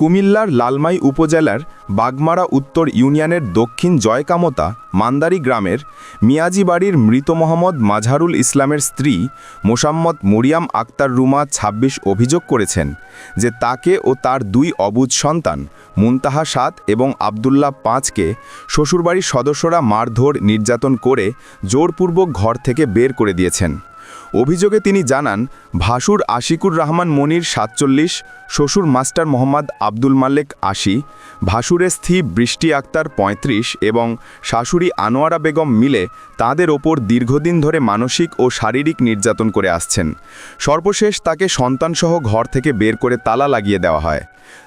কুমিল্লার লালমাই উপজেলার বাগমারা উত্তর ইউনিয়নের দক্ষিণ জয়কামতা মান্দারি গ্রামের মিয়াজি বাড়ির মৃত মোহাম্মদ মাঝহারুল ইসলামের স্ত্রী মোসাম্মদ মরিয়াম আক্তার রুমা ২৬ অভিযোগ করেছেন যে তাকে ও তার দুই অবুজ সন্তান মুনতাহা সাত এবং আবদুল্লাহ পাঁচকে শ্বশুরবাড়ির সদস্যরা মারধর, নির্যাতন করে জোরপূর্বক ঘর থেকে বের করে দিয়েছেন। অভিযোগে তিনি জানান, ভাসুর আশিকুর রহমান মনির সাতচল্লিশ, শ্বশুর মাস্টার মোহাম্মদ আব্দুল মালেক আশি, ভাসুরের স্থি বৃষ্টি আক্তার ৩৫ এবং শাশুড়ি আনোয়ারা বেগম মিলে তাদের ওপর দীর্ঘদিন ধরে মানসিক ও শারীরিক নির্যাতন করে আসছেন। সর্বশেষ তাকে সন্তানসহ ঘর থেকে বের করে তালা লাগিয়ে দেওয়া হয়।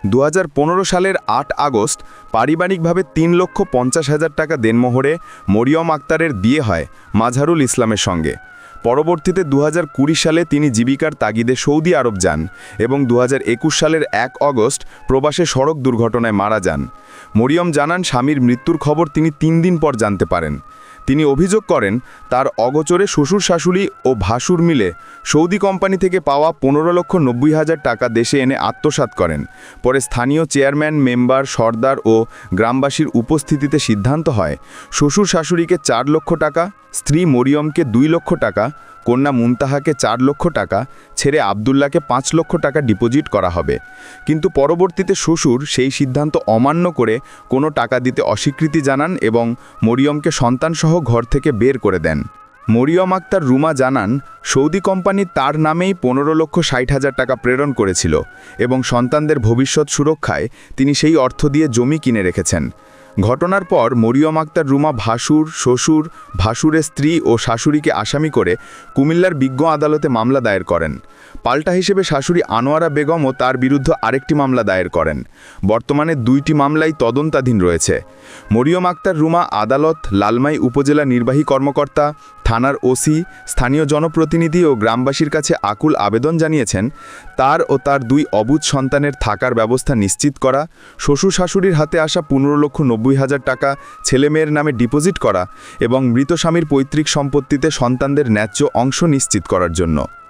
দু হাজার পনেরো সালের আট আগস্ট পারিবারিকভাবে তিন লক্ষ পঞ্চাশ হাজার টাকা দেনমোহরে মরিয়ম আক্তারের বিয়ে হয় মাঝহারুল ইসলামের সঙ্গে। পরবর্তীতে দু হাজার কুড়ি সালে তিনি জীবিকার তাগিদে সৌদি আরব যান এবং দু হাজার একুশ সালের এক অগস্ট প্রবাসে সড়ক দুর্ঘটনায় মারা যান। মরিয়ম জানান, স্বামীর মৃত্যুর খবর তিনি তিন দিন পর জানতে পারেন। তিনি অভিযোগ করেন, তার অগোচরে শ্বশুর শাশুড়ি ও ভাসুর মিলে সৌদি কোম্পানি থেকে পাওয়া পনেরো লক্ষ নব্বই হাজার টাকা দেশে এনে আত্মসাত করেন। পরে স্থানীয় চেয়ারম্যান, মেম্বার, সর্দার ও গ্রামবাসীর উপস্থিতিতে সিদ্ধান্ত হয়, শ্বশুর শাশুড়িকে চার লক্ষ টাকা, স্ত্রী মরিয়মকে দুই লক্ষ টাকা কন্যা মুনতাহাকে চার লক্ষ টাকা, ছেড়ে আবদুল্লাকে পাঁচ লক্ষ টাকা ডিপোজিট করা হবে। কিন্তু পরবর্তীতে শ্বশুর সেই সিদ্ধান্ত অমান্য করে কোনো টাকা দিতে অস্বীকৃতি জানান এবং মরিয়মকে সন্তানসহ ঘর থেকে বের করে দেন। মরিয়ম আক্তার রুমা জানান, সৌদি কোম্পানি তার নামেই পনেরো লক্ষ ষাট হাজার টাকা প্রেরণ করেছিল এবং সন্তানদের ভবিষ্যৎ সুরক্ষায় তিনি সেই অর্থ দিয়ে জমি কিনে রেখেছেন। ঘটনার পর মরিয়ম আক্তার, রুমা ভাসুর, শ্বশুর, ভাসুরের স্ত্রী ও শাশুড়িকে আসামি করে কুমিল্লার বিজ্ঞ আদালতে মামলা দায়ের করেন। পাল্টা হিসেবে শাশুড়ি আনোয়ারা বেগমও তার বিরুদ্ধে আরেকটি মামলা দায়ের করেন। বর্তমানে দুইটি মামলাই তদন্তাধীন রয়েছে। মরিয়ম আক্তার, রুমা আদালত, লালমাই উপজেলা নির্বাহী কর্মকর্তা থানার ওসি, স্থানীয় জনপ্রতিনিধি ও গ্রামবাসীর কাছে আকুল আবেদন জানিয়েছেন, তার ও তার দুই অবুধ সন্তানের থাকার ব্যবস্থা নিশ্চিত করা, শ্বশুর শাশুড়ির হাতে আসা পনেরো লক্ষ নব্বই হাজার টাকা ছেলেমেয়ের নামে ডিপোজিট করা এবং মৃত স্বামীর পৈতৃক সম্পত্তিতে সন্তানদের ন্যায্য অংশ নিশ্চিত করার জন্য।